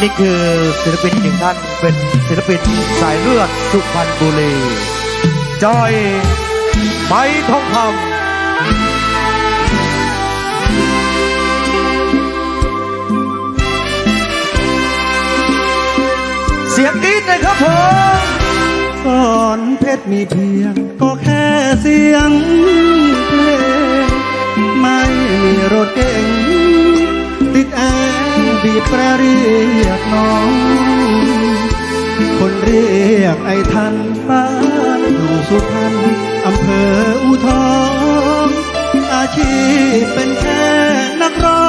นี่คือศิลปินอีกหนึ่งท่านเป็นศิลปินสายเลือดสุพรรณบุรี จอยไม้ทองคำเสียงกรี๊ดเลยครับผมสอนเพชรมีเพียง ก็แค่เสียงเพลง ไม่มีรถเก่งติดแอร์ แปรเรียกน้อง คนเรียกไอ้ทันบ้านอยู่สุพรรณอำเภออุทองอาชีพเป็นแค่นักร้อ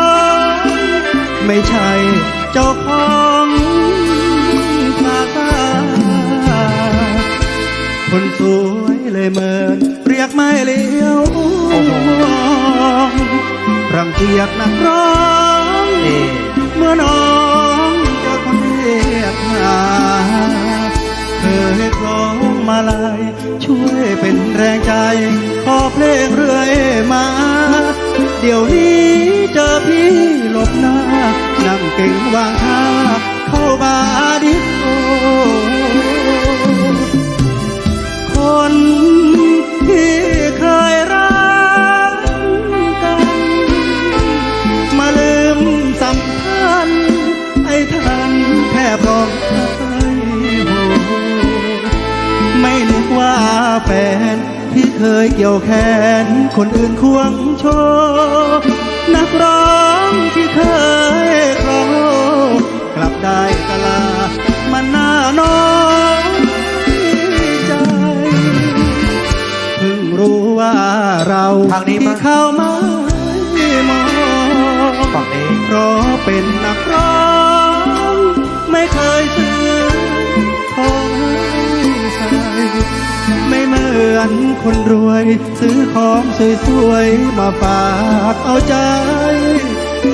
ง ไม่ใช่เจ้าของภาษาคนสวยเลยเมินเรียกไม่เลี้ยวมองรังเกียจนักร้องเมื่ อน้องเจอคนเรียกหาเคยคล้องมาลายช่วยเป็นแรงใจ ขอเพลงเรื่อยมา เดี๋ยวนี้เจอพี่หลบหน้านั่งเก่งวางท่าเข้า แฟน ที่เคยเกี่ยวแขน คนอื่นควงโชว์นักร้องที่เคยครองกลับได้กะลามันน่าน้อยใจเพิ่งรู้ว่าเราทางนี้มั้ที่ย เข้ามาไม่มอง ฝั่งนี้ เพราะเป็นนักร้อ อนคนรวย ซื้อของสวยๆมาฝากเอาใจ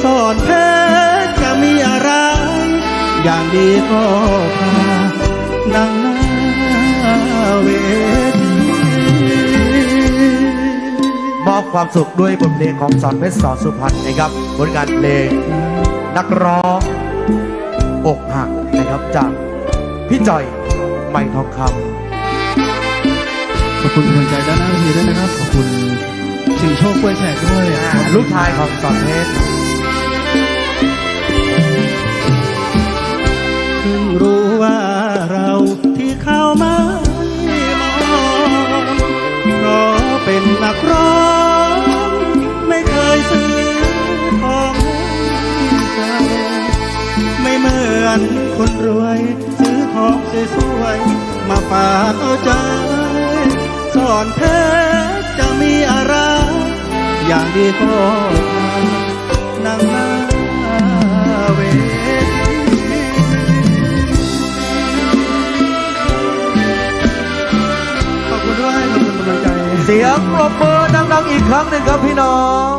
สอนเพชรจะมีอะไร อย่างดีก็พานั่งหน้าเวทีมอบความสุขด้วยบทเพลงของสอนเพชรสอนสุพรรณนะครับผลงานเพลงนักร้องอกหักนะครับจากพี่จอยไม่ทองคข อบคุณกำลังใจด้านหน้าเวทีด้วยนะครับ ขอบคุณสิงโชคกล้วยแขกด้วยำอ่าลูกชายของสอนเพชรเพิ่งรู้ว่าเราที่เข้ามาไม่มองเพราะเป็นนักร้อง ไม่เคยซื้อของให้ใส่ไม่เหมือนคนรวย ซื้อของสวยๆมาฝากเอาใจ ซ่อนเพชรจะมีอะไรอย่างดีก็นั่งหน้าเวขอบคุณด้วยขอบคุณกำลังใจ เสียงปรบมือดังๆอีกครั้งหนึ่งครับพี่น้อง